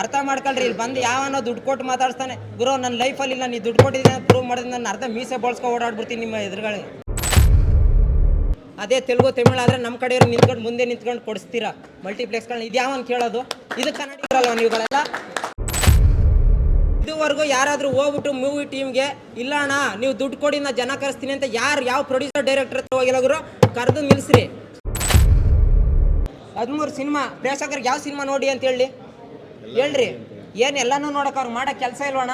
ಅರ್ಥ ಮಾಡ್ಕೊಳ್ರಿ, ಇಲ್ಲಿ ಬಂದು ಯಾವನೋ ದುಡ್ಡು ಕೊಟ್ಟು ಮಾತಾಡ್ಸ್ತಾನೆ. ಗುರು, ನನ್ನ ಲೈಫಲ್ಲಿ ಇಲ್ಲ, ನೀ ದುಡ್ಡು ಕೊಟ್ಟಿದ್ದೀನಿ ಪ್ರೂವ್ ಮಾಡಿದ್ರೆ ನಾನು ಅರ್ಧ ಮೀಸೆ ಬಳಸ್ಕೊ ಓಡಾಡ್ಬಿಡ್ತೀನಿ ನಿಮ್ಮ ಎದುರುಗಡೆ. ಅದೇ ತೆಲುಗು, ತಮಿಳು ಆದರೆ ನಮ್ಮ ಕಡೆಯವ್ರು ನಿಂತ್ಕೊಂಡು ಮುಂದೆ ನಿಂತ್ಕೊಂಡು ಕೊಡಿಸ್ತೀರಾ? ಮಲ್ಟಿಪ್ಲೆಕ್ಸ್ಗಳನ್ನ ಇದ್ಯಾವನ್ ಕೇಳೋದು. ಇದು ಕನ್ನಡಿಗರಲ್ವ ನೀವುಗಳೆಲ್ಲ? ಇದುವರೆಗೂ ಯಾರಾದರೂ ಹೋಗ್ಬಿಟ್ಟು ಮೂವಿ ಟೀಮ್ಗೆ ಇಲ್ಲ ಅಣ್ಣ, ನೀವು ದುಡ್ಡು ಕೊಡಿ, ನಾ ಜನ ಕರೆಸ್ತೀನಿ ಅಂತ ಯಾರು ಯಾವ ಪ್ರೊಡ್ಯೂಸರ್ ಡೈರೆಕ್ಟರ್ ಹತ್ರ ಗುರು, ಕರೆದು ನಿಲ್ಲಿಸ್ರಿ ಹದಿಮೂರು ಸಿನಿಮಾ ಪ್ರೇಕ್ಷಕರಿಗೆ ಯಾವ ಸಿನಿಮಾ ನೋಡಿ ಅಂತ ಹೇಳಿ. ಹೇಳ್ರಿ ಏನು ಎಲ್ಲನೂ ನೋಡಕ್ಕೆ ಅವ್ರು ಮಾಡೋ ಕೆಲಸ ಇಲ್ವಣ್ಣ?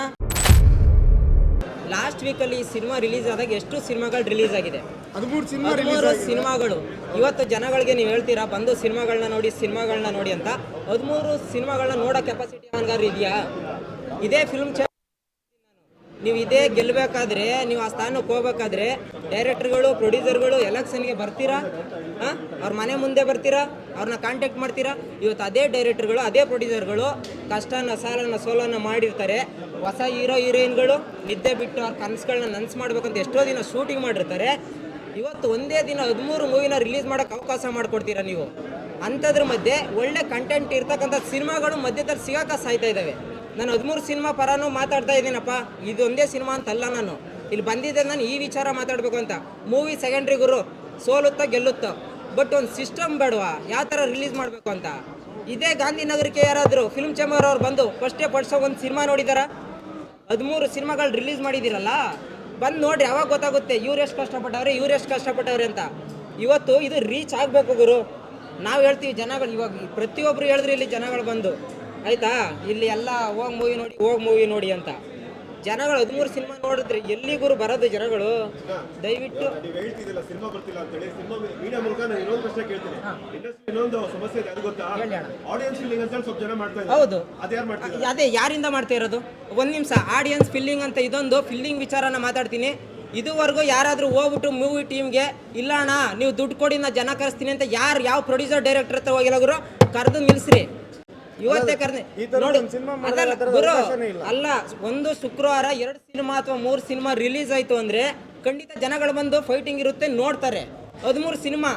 ಲಾಸ್ಟ್ ವೀಕಲ್ಲಿ ಈ ಸಿನಿಮಾ ರಿಲೀಸ್ ಆದಾಗ ಎಷ್ಟು ಸಿನಿಮಾಗಳು ರಿಲೀಸ್ ಆಗಿದೆ? ಹದಿಮೂರು ಸಿನಿಮಾ ಹದಿಮೂರು ಸಿನಿಮಾಗಳು. ಇವತ್ತು ಜನಗಳಿಗೆ ನೀವು ಹೇಳ್ತೀರಾ ಬಂದು ಸಿನಿಮಾಗಳನ್ನ ನೋಡಿ ಸಿನಿಮಾಗಳನ್ನ ನೋಡಿ ಅಂತ? ಹದಿಮೂರು ಸಿನಿಮಾಗಳನ್ನ ನೋಡೋ ಕೆಪಾಸಿಟಿ ಇದೆಯಾ? ಇದೇ ಫಿಲ್ಮ್ ನೀವು ಇದೇ ಗೆಲ್ಲಬೇಕಾದ್ರೆ, ನೀವು ಆ ಸ್ಥಾನಕ್ಕೆ ಹೋಗ್ಬೇಕಾದ್ರೆ ಡೈರೆಕ್ಟರ್ಗಳು, ಪ್ರೊಡ್ಯೂಸರ್ಗಳು ಎಲೆಕ್ಷನ್ಗೆ ಬರ್ತೀರಾ? ಹಾಂ ಅವ್ರ ಮನೆ ಮುಂದೆ ಬರ್ತೀರಾ? ಅವ್ರನ್ನ ಕಾಂಟ್ಯಾಕ್ಟ್ ಮಾಡ್ತೀರಾ? ಇವತ್ತು ಅದೇ ಡೈರೆಕ್ಟರ್ಗಳು, ಅದೇ ಪ್ರೊಡ್ಯೂಸರ್ಗಳು ಕಷ್ಟನ, ಸಾಲನ ಸೋಲನ ಮಾಡಿರ್ತಾರೆ. ಹೊಸ ಹೀರೋ, ಹೀರೋಯಿನ್ಗಳು ನಿದ್ದೆ ಬಿಟ್ಟು ಅವ್ರ ಕನಸುಗಳನ್ನ ನನ್ಸು ಮಾಡ್ಬೇಕಂತ ಎಷ್ಟೋ ದಿನ ಶೂಟಿಂಗ್ ಮಾಡಿರ್ತಾರೆ. ಇವತ್ತು ಒಂದೇ ದಿನ ಹದಿಮೂರು ಮೂವಿನ ರಿಲೀಸ್ ಮಾಡೋಕ್ಕೆ ಅವಕಾಶ ಮಾಡಿಕೊಡ್ತೀರಾ ನೀವು? ಅಂಥದ್ರ ಮಧ್ಯೆ ಒಳ್ಳೆ ಕಂಟೆಂಟ್ ಇರ್ತಕ್ಕಂಥ ಸಿನಿಮಾಗಳು ಮಧ್ಯದಲ್ಲಿ ಸಿಗೋಕೆ ಸಾಯ್ತಾ ಇದ್ದಾವೆ ನಾನು ಹದಿಮೂರು ಸಿನಿಮಾ ಪರನೂ ಮಾತಾಡ್ತಾ ಇದ್ದೀನಪ್ಪ. ಇದೊಂದೇ ಸಿನಿಮಾ ಅಂತಲ್ಲ ನಾನು. ಇಲ್ಲಿ ಬಂದಿದ್ದೆ ನಾನು ಈ ವಿಚಾರ ಮಾತಾಡಬೇಕು ಅಂತ. ಮೂವಿ ಸೆಕೆಂಡ್ರಿ ಗುರು, ಸೋಲುತ್ತೋ ಗೆಲ್ಲುತ್ತೋ. ಬಟ್ ಒಂದು ಸಿಸ್ಟಮ್ ಬೇಡವಾ? ಯಾವ ಥರ ರಿಲೀಸ್ ಮಾಡಬೇಕು ಅಂತ? ಇದೇ ಗಾಂಧಿನಗರಕ್ಕೆ ಯಾರಾದರೂ ಫಿಲ್ಮ್ ಚೇಂಬರ್ ಅವ್ರು ಬಂದು ಫಸ್ಟೇ ಪಡ್ಸೋ ಒಂದು ಸಿನಿಮಾ ನೋಡಿದಾರ? ಹದಿಮೂರು ಸಿನಿಮಾಗಳು ರಿಲೀಸ್ ಮಾಡಿದ್ದೀರಲ್ಲ ಬಂದು ನೋಡ್ರಿ ಯಾವಾಗ ಗೊತ್ತಾಗುತ್ತೆ ಇವ್ರು ಎಷ್ಟು ಕಷ್ಟಪಟ್ಟವ್ರೆ, ಇವ್ರು ಎಷ್ಟು ಕಷ್ಟಪಟ್ಟವ್ರೆ ಅಂತ. ಇವತ್ತು ಇದು ರೀಚ್ ಆಗಬೇಕು ಗುರು. ನಾವು ಹೇಳ್ತೀವಿ ಜನಗಳು, ಇವಾಗ ಪ್ರತಿಯೊಬ್ಬರು ಹೇಳಿದ್ರು ಇಲ್ಲಿ ಜನಗಳು ಬಂದು. ಆಯ್ತಾ? ಇಲ್ಲಿ ಎಲ್ಲ ಹೋಗಿ ಮೂವಿ ನೋಡಿ ಹೋಗಿ ಮೂವಿ ನೋಡಿ ಅಂತ. ಜನಗಳು ಹದಿಮೂರು ಸಿನಿಮಾ ನೋಡಿದ್ರೆ ಎಲ್ಲಿಗೂ ಬರೋದು ಜನಗಳು? ದಯವಿಟ್ಟು ನೀವು ಹೇಳ್ತಿದ್ದಿಲ್ಲ ಸಿನಿಮಾ ಬರ್ತಿಲ್ಲ ಅಂತೇಳಿ. ಸಿನಿಮಾ ಮೀಡಿಯಾ ಮೂಲಕ ನಾನು ಇನ್ನೊಂದು ಪ್ರಶ್ನೆ ಕೇಳ್ತೀನಿ. ಇಂಡಸ್ಟ್ರಿ ಇನ್ನೊಂದು ಸಮಸ್ಯೆ ಇದೆ ಅದು ಗೊತ್ತಾ? ಆಡಿಯನ್ಸ್ ಫೀಲಿಂಗ್ ಅಂತ ಹೇಳಿ ಸ್ವಲ್ಪ ಜನ ಮಾಡ್ತಾ ಇದ್ದಾರೆ. ಹೌದು. ಅದೇ ಯಾರಿಂದ ಮಾಡ್ತಾ ಇರೋದು? ಒಂದು ನಿಮಿಷ ಆಡಿಯನ್ಸ್ ಫಿಲ್ಲಿಂಗ್ ಅಂತ ಇದೊಂದು ಫಿಲ್ಲಿಂಗ್ ವಿಚಾರನ ಮಾತಾಡ್ತೀನಿ. ಇದುವರೆಗೂ ಯಾರಾದರೂ ಹೋಗ್ಬಿಟ್ಟು ಮೂವಿ ಟೀಮ್ಗೆ ಇಲ್ಲ ಅಣ್ಣ ನೀವು ದುಡ್ಡು ಕೊಡಿ ನಾ ಜನ ಕರೆಸ್ತೀನಿ ಅಂತ ಯಾರು ಯಾವ ಪ್ರೊಡ್ಯೂಸರ್ ಡೈರೆಕ್ಟರ್ ಹತ್ರ ಹೋಗಿಲ್ಲ ಕರೆದು ನಿಲ್ಲಿಸ್ರಿ ಇವತ್ತೇ ಕರ್ನಿ ಅಲ್ಲ ಒಂದು ಶುಕ್ರವಾರ ಎರಡು ಸಿನಿಮಾ ಅಥವಾ ಮೂರು ಸಿನಿಮಾ ರಿಲೀಸ್ ಆಯ್ತು ಅಂದ್ರೆ ಖಂಡಿತ ಜನಗಳು ಬಂದು ಫೈಟಿಂಗ್ ಇರುತ್ತೆ ನೋಡ್ತಾರೆ. ಹದಿಮೂರು ಸಿನಿಮಾ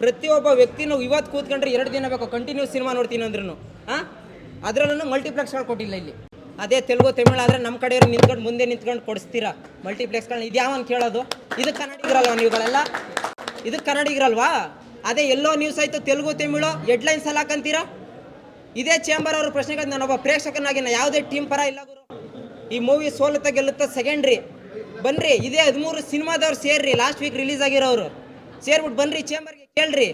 ಪ್ರತಿಯೊಬ್ಬ ವ್ಯಕ್ತಿನೂ ಇವತ್ತು ಕೂತ್ಕೊಂಡ್ರೆ ಎರಡು ದಿನ ಬೇಕು ಕಂಟಿನ್ಯೂ ಸಿನಿಮಾ ನೋಡ್ತೀನಿ ಅಂದ್ರೂ ಹಾಂ ಅದರಲ್ಲೂ ಮಲ್ಟಿಪ್ಲೆಕ್ಸ್ಗಳು ಕೊಟ್ಟಿಲ್ಲ ಇಲ್ಲಿ. ಅದೇ ತೆಲುಗು ತಮಿಳು ಆದರೆ ನಮ್ಮ ಕಡೆಯವ್ರು ನಿಂತ್ಕೊಂಡು ಮುಂದೆ ನಿಂತ್ಕೊಂಡು ಕೊಡಿಸ್ತೀರಾ ಮಲ್ಟಿಪ್ಲೆಕ್ಸ್ಗಳನ್ನ ಇದ್ಯಾವನ್ ಕೇಳೋದು? ಇದು ಕನ್ನಡಿಗರಲ್ವಾ ನೀವುಗಳೆಲ್ಲ? ಇದು ಕನ್ನಡಿಗರಲ್ವಾ? ಅದೇ ಎಲ್ಲೋ ನ್ಯೂಸ್ ಆಯಿತು ತೆಲುಗು ತಮಿಳು ಹೆಡ್ಲೈನ್ಸ್ ಎಲ್ಲ ಹಾಕಂತೀರಾ? ಇದೇ ಚೇಂಬರ್ ಅವ್ರ ಪ್ರಶ್ನೆಗೆ ನಾನೊಬ್ಬ ಪ್ರೇಕ್ಷಕನಾಗಿ ನಾ ಯಾವುದೇ ಟೀಮ್ ಪರ ಇಲ್ಲ ಗುರು. ಈ ಮೂವಿ ಸೋಲುತ್ತಾ ಗೆಲ್ಲುತ್ತಾ ಸೆಕೆಂಡ್ರಿ ಬನ್ರಿ ಇದೇ ಹದಿಮೂರು ಸಿನಿಮಾದವ್ರು ಸೇರ್ರಿ ಲಾಸ್ಟ್ ವೀಕ್ ರಿಲೀಸ್ ಆಗಿರೋರು ಸೇರ್ಬಿಟ್ಟು ಬನ್ರಿ ಚೇಂಬರ್ಗೆ ಕೇಳ್ರಿ.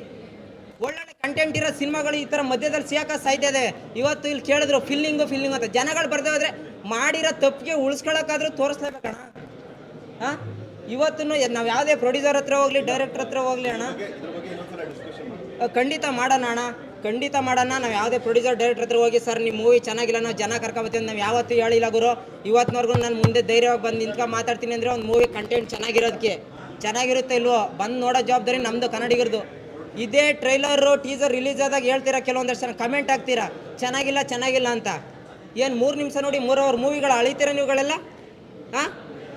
ಒಳ್ಳೊಳ್ಳೆ ಕಂಟೆಂಟ್ ಇರೋ ಸಿನಿಮಾಗಳು ಈ ಥರ ಮಧ್ಯದಲ್ಲಿ ಸಿಗಾಕ ಸಾಧ್ಯ ಇದೆ. ಇವತ್ತು ಇಲ್ಲಿ ಕೇಳಿದ್ರು ಫಿಲ್ಲಿಂಗು ಫಿಲ್ಲಿಂಗ್ ಅಂತ. ಜನಗಳು ಬರ್ದೇ ಹೋದ್ರೆ ಮಾಡಿರೋ ತಪ್ಪಿಗೆ ಉಳಿಸ್ಕೊಳಕ್ಕಾದ್ರೂ ತೋರಿಸ್ಲೇಬೇಕಣ್ಣ. ಹಾಂ? ಇವತ್ತು ನಾವು ಯಾವುದೇ ಪ್ರೊಡ್ಯೂಸರ್ ಹತ್ರ ಹೋಗಲಿ ಡೈರೆಕ್ಟರ್ ಹತ್ರ ಹೋಗ್ಲಿ ಅಣ್ಣ. ಖಂಡಿತ ಮಾಡೋಣ ಅಣ್ಣ. ಖಂಡಿತ ಮಾಡೋಣ. ನಾವು ಯಾವುದೇ ಪ್ರೊಡ್ಯೂಸರ್ ಡೈರೆಕ್ಟರ್ ಹತ್ರ ಹೋಗಿ, ಸರ್ ನಿಮ್ಮ ಮೂವಿ ಚೆನ್ನಾಗಿಲ್ಲ, ನಾವು ಜನ ಕರ್ಕೊಬತ್ತೀವಿ ನಾವು ಯಾವತ್ತೂ ಹೇಳಿಲ್ಲ ಗುರು. ಇವತ್ತಿನವರೆಗೂ ನಾನು ಮುಂದೆ ಧೈರ್ಯವಾಗಿ ಬಂದು ನಿಂತ್ಕೊ ಮಾತಾಡ್ತೀನಿ ಅಂದರೆ ಒಂದು ಮೂವಿ ಕಂಟೆಂಟ್ ಚೆನ್ನಾಗಿರೋದಕ್ಕೆ ಚೆನ್ನಾಗಿರುತ್ತೆ ಇಲ್ವೋ, ಬಂದು ನೋಡೋ ಜವಾಬ್ದಾರಿ ನಮ್ಮದು ಕನ್ನಡಿಗರದು. ಇದೇ ಟ್ರೈಲರು ಟೀಸರ್ ರಿಲೀಸ್ ಆದಾಗ ಹೇಳ್ತೀರಾ ಕೆಲವೊಂದಷ್ಟು ಜನ? ಕಮೆಂಟ್ ಹಾಕ್ತೀರಾ? ಚೆನ್ನಾಗಿಲ್ಲ ಚೆನ್ನಾಗಿಲ್ಲ ಅಂತ. ಏನು ಮೂರು ನಿಮಿಷ ನೋಡಿ ಮೂರು ಅವರ್ ಮೂವಿಗಳು ಅಳಿತೀರ ನೀವುಗಳೆಲ್ಲ? ಹಾಂ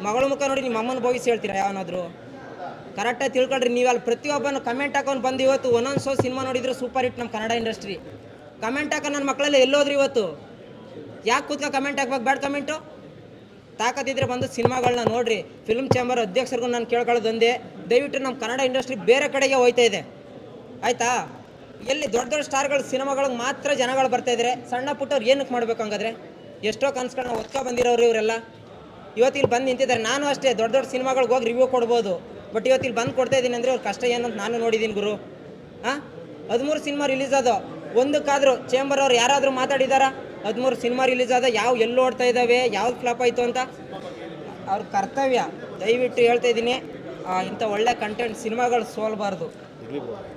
ಮಗಳ ಮುಖ ನೋಡಿ ನಿಮ್ಮ ಅಮ್ಮನ ಬೋಗಿಸಿ ಹೇಳ್ತೀರಾ ಯಾವನಾದರೂ? ಕರೆಕ್ಟಾಗಿ ತಿಳ್ಕೊಳ್ರಿ. ನೀವು ಅಲ್ಲಿ ಪ್ರತಿಯೊಬ್ಬನು ಕಮೆಂಟ್ ಹಾಕೊಂಡು ಬಂದು ಇವತ್ತು ಒಂದೊಂದು ಸೋ ಸಿನಿಮಾ ನೋಡಿದ್ರೆ ಸೂಪರ್ ಹಿಟ್ ನಮ್ಮ ಕನ್ನಡ ಇಂಡಸ್ಟ್ರಿ ಕಮೆಂಟ್ ಹಾಕೋ ನನ್ನ ಮಕ್ಕಳೆಲ್ಲ ಎಲ್ಲೋದ್ರಿ ಇವತ್ತು? ಯಾಕೆ ಕೂತ್ಕ ಕಮೆಂಟ್ ಹಾಕ್ಬೇಕು? ಬ್ಯಾಡ್ ಕಮೆಂಟು ತಾಕತ್ತಿದ್ರೆ ಬಂದು ಸಿನಿಮಾಗಳನ್ನ ನೋಡ್ರಿ. ಫಿಲ್ಮ್ ಚೇಂಬರ್ ಅಧ್ಯಕ್ಷರಿಗೂ ನಾನು ಕೇಳ್ಕೊಳ್ಳೋದೊಂದೇ ದಯವಿಟ್ಟು ನಮ್ಮ ಕನ್ನಡ ಇಂಡಸ್ಟ್ರಿ ಬೇರೆ ಕಡೆಗೆ ಹೋಯ್ತಾ ಇದೆ. ಆಯಿತಾ? ಎಲ್ಲಿ ದೊಡ್ಡ ದೊಡ್ಡ ಸ್ಟಾರ್ಗಳು ಸಿನಿಮಾಗಳಿಗೆ ಮಾತ್ರ ಜನಗಳು ಬರ್ತಾ ಇದ್ದಾರೆ ಸಣ್ಣ ಪುಟ್ಟವ್ರು ಏನಕ್ಕೆ ಮಾಡ್ಬೇಕು ಹಂಗಾದ್ರೆ? ಎಷ್ಟೋ ಕನಸುಗಳನ್ನ ಒತ್ಕೊ ಬಂದಿರೋರು ಇವರೆಲ್ಲ. ಇವತ್ತು ಇಲ್ಲಿ ಬಂದು ನಿಂತಿದ್ದಾರೆ. ನಾನು ಅಷ್ಟೇ ದೊಡ್ಡ ದೊಡ್ಡ ಸಿನಿಮಾಗಳಿಗೆ ಹೋಗಿ ರಿವ್ಯೂ ಕೊಡ್ಬೋದು. ಬಟ್ ಇವತ್ತು ಇಲ್ಲಿ ಬಂದು ಕೊಡ್ತಾ ಇದ್ದೀನಿ ಅಂದರೆ ಅವ್ರ ಕಷ್ಟ ಏನಂತ ನಾನು ನೋಡಿದ್ದೀನಿ ಗುರು. ಹಾಂ ಹದಿಮೂರು ಸಿನಿಮಾ ರಿಲೀಸ್ ಆದೋ ಒಂದಕ್ಕಾದರೂ ಚೇಂಬರ್ ಅವ್ರು ಯಾರಾದರೂ ಮಾತಾಡಿದಾರಾ? ಹದಿಮೂರು ಸಿನಿಮಾ ರಿಲೀಸ್ ಆದ ಯಾವ ಎಲ್ಲಿ ಓಡ್ತಾ ಇದ್ದಾವೆ ಯಾವ್ದು ಫ್ಲಾಪ್ ಆಯಿತು ಅಂತ? ಅವ್ರ ಕರ್ತವ್ಯ ದಯವಿಟ್ಟು ಹೇಳ್ತಾ ಇದ್ದೀನಿ. ಇಂಥ ಒಳ್ಳೆ ಕಂಟೆಂಟ್ ಸಿನಿಮಾಗಳು ಸೋಲ್ಬಾರ್ದು.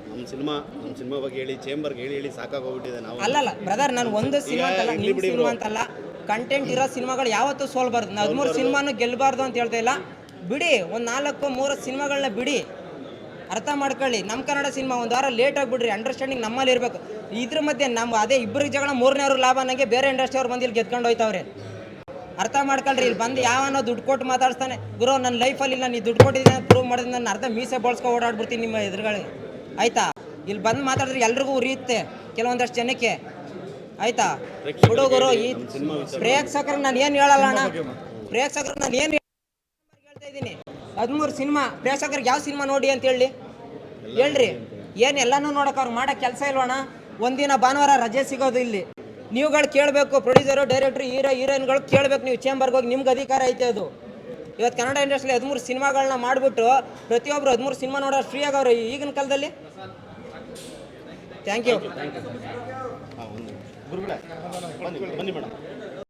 ನಮ್ಮ ಸಿನಿಮಾ ನಮ್ಮ ಸಿನಿಮಾ ಬಗ್ಗೆ ಹೇಳಿ ಚೇಂಬರ್ಗೆ ಹೇಳಿ ಹೇಳಿ ಸಾಕಾಗೋಗ್ಬಿಟ್ಟಿದೆ ನಾವು. ಅಲ್ಲಲ್ಲ ಬ್ರದರ್ ನಾನು ಒಂದು ಸಿನಿಮಾ ಅಂತಲ್ಲ ಇರ್ಲಿ ನಿಮ್ಮ ಸಿನಿಮಾ ಅಂತಲ್ಲ ಕಂಟೆಂಟ್ ಇರೋ ಸಿನಿಮಾಗಳು ಯಾವತ್ತೂ ಸೋಲ್ಬಾರ್ದು. ನಾನು ಹದಿಮೂರು ಸಿನಿಮಾನು ಗೆಲ್ಲಬಾರ್ದು ಅಂತ ಹೇಳ್ತಾ ಇಲ್ಲ. ಬಿಡಿ ಒಂದು ನಾಲ್ಕು ಮೂರು ಸಿನಿಮಾಗಳನ್ನ ಬಿಡಿ. ಅರ್ಥ ಮಾಡ್ಕೊಳ್ಳಿ ನಮ್ಮ ಕನ್ನಡ ಸಿನಿಮಾ ಒಂದು ವಾರ ಲೇಟ್ ಆಗಿಬಿಡ್ರಿ ಅಂಡರ್ಸ್ಟ್ಯಾಂಡಿಂಗ್ ನಮ್ಮಲ್ಲಿ ಇರಬೇಕು. ಇದ್ರ ಮಧ್ಯೆ ನಮ್ಮ ಅದೇ ಇಬ್ಬರಿಗೆ ಜಗಳ ಅವ್ರ ಲಾಭ ನನಗೆ ಬೇರೆ ಇಂಡಸ್ಟ್ರಿ ಅವ್ರು ಬಂದು ಇಲ್ಲಿ ಗೆದ್ಕೊಂಡು ಹೋಯ್ತವ್ರೆ. ಅರ್ಥ ಮಾಡ್ಕೊಳ್ರಿ ಇಲ್ಲಿ ಬಂದು ಯಾವನೋ ದುಡ್ಡು ಕೊಟ್ಟು ಮಾತಾಡ್ಸ್ತಾನೆ. ಗುರು ನನ್ನ ಲೈಫಲ್ಲಿ ನಾನು ನೀ ದುಡ್ಡು ಕೊಟ್ಟಿದ್ದೀನಿ ಪ್ರೂವ್ ಮಾಡಿದ್ರೆ ನಾನು ಅರ್ಧ ಮೀಸೆ ಬಳಸ್ಕೊ ಓಡಾಡ್ಬಿಡ್ತೀನಿ ನಿಮ್ಮ ಎದುರುಗಳಿಗೆ ಆಯ್ತಾ? ಇಲ್ಲಿ ಬಂದು ಮಾತಾಡಿದ್ರೆ ಎಲ್ರಿಗೂ ಉರಿಯುತ್ತೆ ಕೆಲವೊಂದಷ್ಟು ಜನಕ್ಕೆ. ಆಯ್ತಾ? ಹುಡುಗರು ಈ ಪ್ರೇಕ್ಷಕರು ನಾನು ಏನು ಹೇಳಲ್ಲ ಅಣ್ಣ? ಪ್ರೇಕ್ಷಕರು ನಾನು ಏನು ಹದಿಮೂರು ಸಿನಿಮಾ, ಪ್ರೇಕ್ಷಕರಿಗೆ ಯಾವ ಸಿನಿಮಾ ನೋಡಿ ಅಂತ ಹೇಳಿ. ಹೇಳ್ರಿ. ಏನು ಎಲ್ಲನೂ ನೋಡಕ್ಕೆ ಅವ್ರು ಮಾಡೋ ಕೆಲಸ ಇಲ್ವಣ್ಣ? ಒಂದಿನ ಭಾನುವಾರ ರಜೆ ಸಿಗೋದು ಇಲ್ಲಿ. ನೀವುಗಳು ಕೇಳಬೇಕು ಪ್ರೊಡ್ಯೂಸರು ಡೈರೆಕ್ಟ್ರು ಹೀರೋ ಹೀರೋಯಿನ್ಗಳು ಕೇಳಬೇಕು, ನೀವು ಚೇಂಬರ್ಗೆ ಹೋಗಿ ನಿಮ್ಗೆ ಅಧಿಕಾರ ಐತೆ ಅದು. ಇವತ್ತು ಕನ್ನಡ ಇಂಡಸ್ಟ್ರಿ ಹದಿಮೂರು ಸಿನಿಮಾಗಳನ್ನ ಮಾಡಿಬಿಟ್ಟು ಪ್ರತಿಯೊಬ್ಬರು ಹದಿಮೂರು ಸಿನಿಮಾ ನೋಡೋರು ಫ್ರೀ ಆಗವ್ರೆ ಈಗಿನ ಕಾಲದಲ್ಲಿ. Thank you